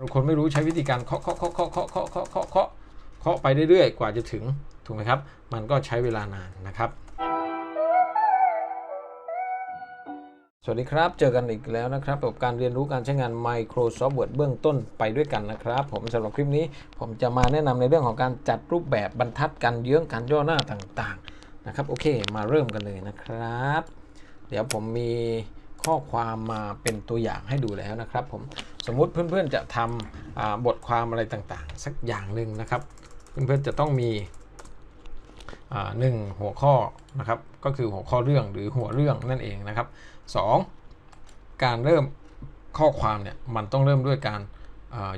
บางคนไม่รู้ใช้วิธีการเคาะเคาะเคาะเคาะเคาะเคาะเคาะเคาะเคาะเคาะไปเรื่อยๆ กว่าจะถึงถูกไหมครับ มันก็ใช้เวลานานนะครับ สวัสดีครับ เจอกันอีกแล้วนะครับกับการเรียนรู้การใช้งาน Microsoft Word เบื้องต้นไปด้วยกันนะครับ ผมสำหรับคลิปนี้ ผมจะมาแนะนำในเรื่องของการจัดรูปแบบบรรทัดการเยื้องการย่อหน้าต่างๆนะครับ โอเค มาเริ่มกันเลยนะครับ เดี๋ยวผมมี ข้อความมาเป็นตัวอย่างให้ดูแล้วนะครับผมสมมุติเพื่อนๆจะทำบทความอะไรต่างๆ สักอย่างหนึ่งนะครับ เพื่อนๆจะต้องมีหนึ่งหัวข้อนะครับก็คือหัวข้อเรื่องหรือหัวเรื่องนั่นเองนะครับสองการเริ่มข้อความเนี่ยมันต้องเริ่มด้วยการ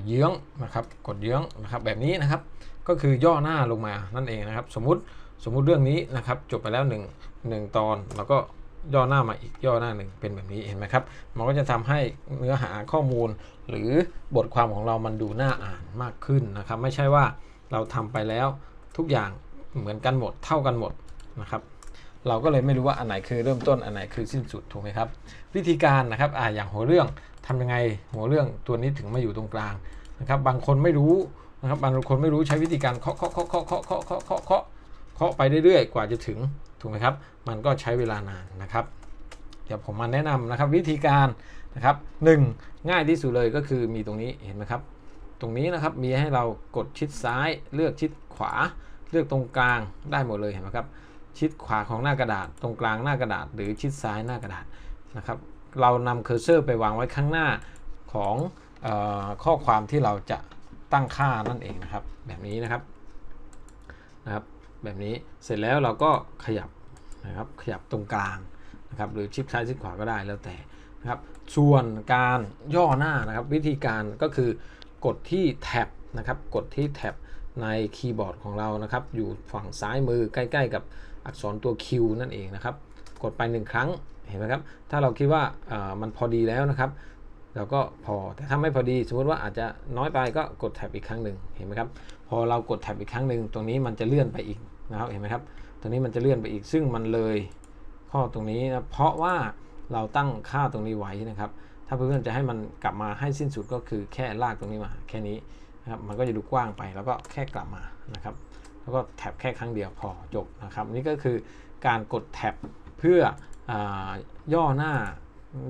เยื้องนะครับกดเยื้องนะครับแบบนี้นะครับก็คือย่อหน้าลงมานั่นเองนะครับ สมมุติสมมุติเรื่องนี้นะครับจบไปแล้ว1 1ตอนแล้วก็ ย่อหน้ามาอีกย่อหน้าหนึ่งเป็นแบบนี้เห็นไหมครับ มันก็จะทำให้เนื้อหาข้อมูล หรือบทความของเรามันดูน่าอ่านมากขึ้นนะครับ ไม่ใช่ว่าเราทำไปแล้วทุกอย่างเหมือนกันหมดเท่ากันหมดนะครับเราก็เลยไม่รู้ว่าอันไหนคือเริ่มต้นอันไหนคือสิ้นสุดถูกไหมครับ วิธีการนะครับอ่าอย่างหัวเรื่องทำยังไงหัวเรื่องตัวนี้ถึงมาอยู่ตรงกลางนะครับ บางคนไม่รู้นะครับบางคนไม่รู้ใช้วิธีการเคาะเคาะเคาะเคาะเคาะเคาะเคาะเคาะเคาะเคาะไปเรื่อยๆ กว่าจะถึง ถูกไหมครับ มันก็ใช้เวลานานนะครับ เดี๋ยวผมมาแนะนำนะครับวิธีการนะครับหนึ่งง่ายที่สุดเลยก็คือมีตรงนี้เห็นไหมครับ ตรงนี้นะครับมีให้เรากดชิดซ้ายเลือกชิดขวา เลือกตรงกลางได้หมดเลยเห็นไหมครับ ชิดขวาของหน้ากระดาษ ตรงกลางหน้ากระดาษ หรือชิดซ้ายหน้ากระดาษนะครับ เรานำเคอร์เซอร์ไปวางไว้ข้างหน้าของออข้อความที่เราจะตั้งค่านั่นเองนะครับ แบบนี้นะครับนะครับ แบบนี้เสร็จแล้วเราก็ขยับนะครับขยับตรงกลางนะครับหรือชิดซ้ายชิดขวาก็ได้แล้วแต่นะครับส่วนการย่อหน้านะครับวิธีการก็คือกดที่แท็บนะครับกดที่แท็บในคีย์บอร์ดของเรานะครับ อยู่ฝั่งซ้ายมือใกล้ ๆ กับอักษรตัว Q นั่นเองนะครับ กดไปหนึ่งครั้งเห็นไหมครับ ถ้าเราคิดว่ามันพอดีแล้วนะครับ เราก็พอแต่ถ้าไม่พอดีสมมติว่าอาจจะน้อยไปก็กดแท็บอีกครั้งหนึ่งเห็นไหมครับ พอเรากดแท็บอีกครั้งหนึ่งตรงนี้มันจะเลื่อนไปอีกนะครับเห็นไหมครับตรงนี้มันจะเลื่อนไปอีกซึ่งมันเลยข้อตรงนี้นะเพราะว่าเราตั้งค่าตรงนี้ไว้นะครับ ถ้าเพื่อนๆจะให้มันกลับมาให้สิ้นสุดก็คือแค่ลากตรงนี้มาแค่นี้นะครับมันก็จะดูกว้างไปแล้วก็แค่กลับมานะครับ แล้วก็แท็บแค่ครั้งเดียวพอจบนะครับ นี่ก็คือการกดแท็บเพื่อย่อหน้า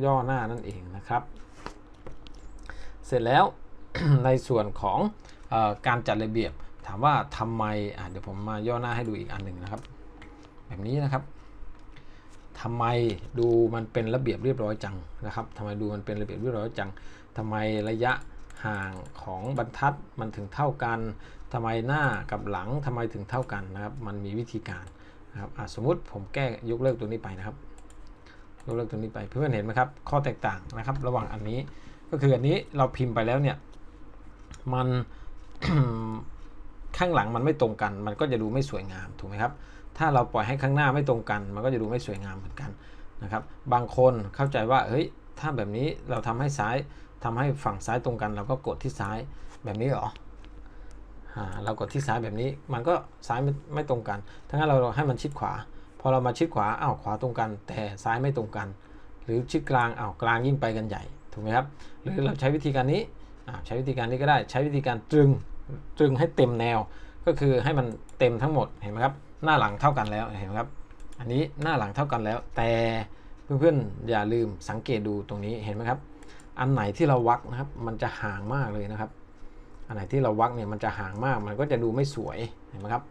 ย่อหน้านั่นเองนะครับ เสร็จแล้วในส่วนของออการจัดระเบียบถามว่าทำไมเดี๋ยวผมมาย่อหน้าให้ดูอีกอันหนึ่งนะครับ แบบนี้นะครับทำไมดูมันเป็นระเบียบเรียบร้อยจังนะครับทำไมดูมันเป็นระเบียบเรียบร้อยจังทำไมระยะห่างของบรรทัดมันถึงเท่ากันทำไมหน้ากับหลังทำไมถึงเท่ากันนะครับ มันมีวิธีการนะครับสมมุติผมแก้ยกเลิกตัวนี้ไปนะครับ ยกเลิกตัวนี้ไปเพื่อนเห็นไหมครับ ข้อแตกต่างนะครับ ระหว่างอันนี้ ก็คืออันนี้เราพิมพ์ไปแล้วเนี่ย มันข้างหลังมันไม่ตรงกัน มันก็จะดูไม่สวยงามถูกไหมครับ ถ้าเราปล่อยให้ข้างหน้าไม่ตรงกัน มันก็จะดูไม่สวยงามเหมือนกันนะครับ บางคนเข้าใจว่าเฮ้ยถ้าแบบนี้เราทำให้ซ้ายทำให้ฝั่งซ้ายตรงกัน เราก็กดที่ซ้ายแบบนี้หรออ่าเรากดที่ซ้ายแบบนี้มันก็ซ้ายไม่ไม่ตรงกันถ้างั้นเราให้มันชิดขวา พอเรามาชิดขวาอ้าวขวาตรงกัน แต่ซ้ายไม่ตรงกัน หรือชิดกลางอ้าวกลางยิ่งไปกันใหญ่ ถูกไหมครับ หรือเราใช้วิธีการนี้ใช้วิธีการนี้ก็ได้ใช้วิธีการตรึงตรึงให้เต็มแนว ก็คือให้มันเต็มทั้งหมดเห็นไหมครับ หน้าหลังเท่ากันแล้วเห็นไหมครับ อันนี้หน้าหลังเท่ากันแล้ว แต่เพื่อนๆอย่าลืมสังเกตดูตรงนี้เห็นไหมครับ อันไหนที่เราวักนะครับมันจะห่างมากเลยนะครับ อันไหนที่เราวักเนี่ยมันจะห่างมากมันก็จะดูไม่สวยเห็นไหมครับ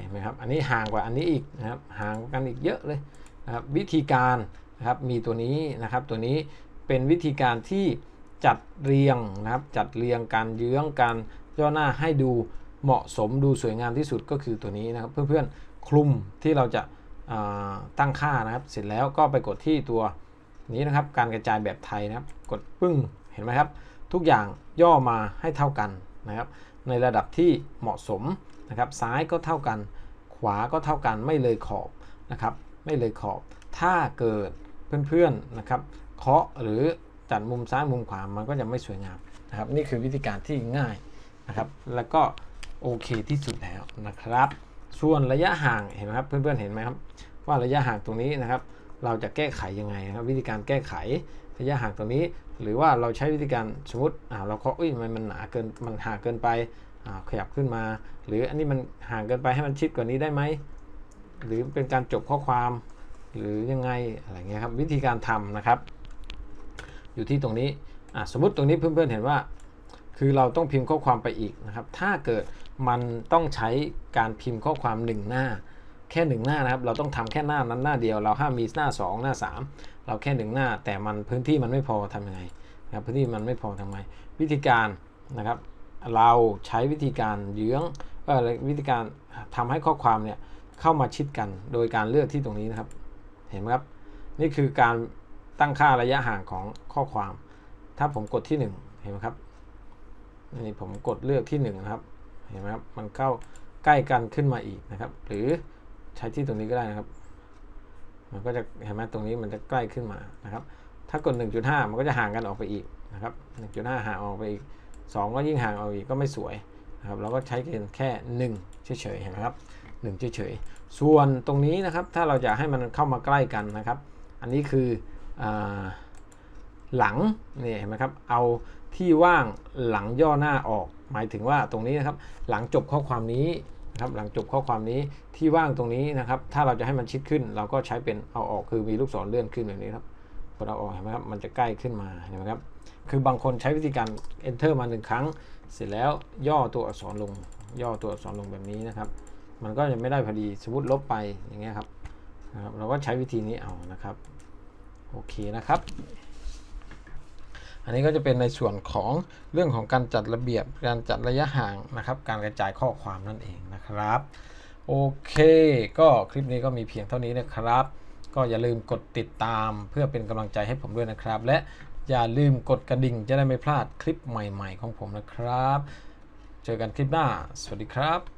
เห็นไหมครับ อันนี้ห่างกว่าอันนี้อีกนะครับห่างกันอีกเยอะเลยนะครับวิธีการนะครับมีตัวนี้นะครับตัวนี้ เป็นวิธีการที่จัดเรียงนะครับ จัดเรียงการเยื้องการย่อหน้าให้ดูเหมาะสมดูสวยงามที่สุดก็คือตัวนี้นะครับ เพื่อนๆคลุมที่เราจะตั้งค่านะครับ เสร็จแล้วก็ไปกดที่ตัวนี้นะครับการกระจายแบบไทยนะครับ กดปึ้งเห็นไหมครับ ทุกอย่างย่อมาให้เท่ากันนะครับ ในระดับที่เหมาะสมนะครับ ซ้ายก็เท่ากัน ขวาก็เท่ากันไม่เลยขอบนะครับ ไม่เลยขอบถ้าเกิดเพื่อนๆนะครับ เคาะหรือจัดมุมซ้ายมุมขวามันก็จะไม่สวยงามนะครับนี่คือวิธีการที่ง่ายนะครับแล้วก็โอเคที่สุดแล้วนะครับ ส่วนระยะห่างเห็นไหมครับเพื่อนๆเห็นไหมครับว่าระยะห่างตรงนี้นะครับ เราจะแก้ไขยังไงนะครับ วิธีการแก้ไขระยะห่างตรงนี้ หรือว่าเราใช้วิธีการสมมติอ่าเราเคาะอุ้ยมันมันหนาเกินมันห่างเกินไปอ่าขยับขึ้นมา หรืออันนี้มันห่างเกินไปให้มันชิดกว่านี้ได้ไหมหรือเป็นการจบข้อความ หรือยังไงอะไรเงี้ยครับวิธีการทำนะครับ อยู่ที่ตรงนี้สมมติตรงนี้เพื่อนๆเห็นว่า คือเราต้องพิมพ์ข้อความไปอีกนะครับ ถ้าเกิดมันต้องใช้การพิมพ์ข้อความหนึ่งหน้า แค่หนึ่งหน้านะครับ เราต้องทำแค่หน้านั้นหน้าเดียว เราห้ามมีหน้า 2 หน้า 3 เราแค่หนึ่งหน้า แต่มันพื้นที่มันไม่พอทำยังไงนะครับพื้นที่มันไม่พอทำไงวิธีการนะครับเราใช้วิธีการเยื้องเออวิธีการทำให้ข้อความเนี่ยเข้ามาชิดกัน โดยการเลือกที่ตรงนี้นะครับ เห็นไหมครับ นี่คือการ ตั้งค่าระยะห่างของข้อความ ถ้าผมกดที่ 1 เห็นไหมครับนี่ผมกดเลือกที่ 1 นะครับ เห็นไหมครับ มันเข้าใกล้กันขึ้นมาอีกนะครับ หรือใช้ที่ตรงนี้ก็ได้นะครับ มันก็จะเห็นไหมตรงนี้มันจะใกล้ขึ้นมานะครับ ถ้ากด 1.5 มันก็จะห่างกันออกไปอีกนะครับ 1.5 ห่างออกไปอีก 2 ก็ยิ่งห่างออกอีกก็ไม่สวยนะครับ เราก็ใช้เกณฑ์แค่ 1 เฉยๆ เห็นไหมครับ1เฉยๆ ส่วนตรงนี้นะครับ ถ้าเราจะให้มันเข้ามาใกล้กันนะครับ อันนี้คือ หลังนี่เห็นไหมครับเอาที่ว่างหลังย่อหน้าออก หมายถึงว่าตรงนี้นะครับหลังจบข้อความนี้นะครับหลังจบข้อความนี้ที่ว่างตรงนี้นะครับ ถ้าเราจะให้มันชิดขึ้น เราก็ใช้เป็นเอาออกคือมีลูกศรเลื่อนขึ้นแบบนี้ครับพอเราออกเห็นไหมครับมันจะใกล้ขึ้นมาเห็นไหมครับคือบางคนใช้วิธีการ enter มาหนึ่งครั้ง เสร็จแล้วย่อตัวอักษรลง ย่อตัวอักษรลงแบบนี้นะครับ มันก็จะไม่ได้พอดีสมมติลบไปอย่างเงี้ยครับนะครับเราก็ใช้วิธีนี้เอานะครับ โอเคนะครับ อันนี้ก็จะเป็นในส่วนของเรื่องของการจัดระเบียบการจัดระยะห่างนะครับ การกระจายข้อความนั่นเองนะครับโอเค ก็คลิปนี้ก็มีเพียงเท่านี้นะครับ ก็อย่าลืมกดติดตามเพื่อเป็นกำลังใจให้ผมด้วยนะครับ และอย่าลืมกดกระดิ่งจะได้ไม่พลาดคลิปใหม่ ๆ ของผมนะครับ เจอกันคลิปหน้า สวัสดีครับ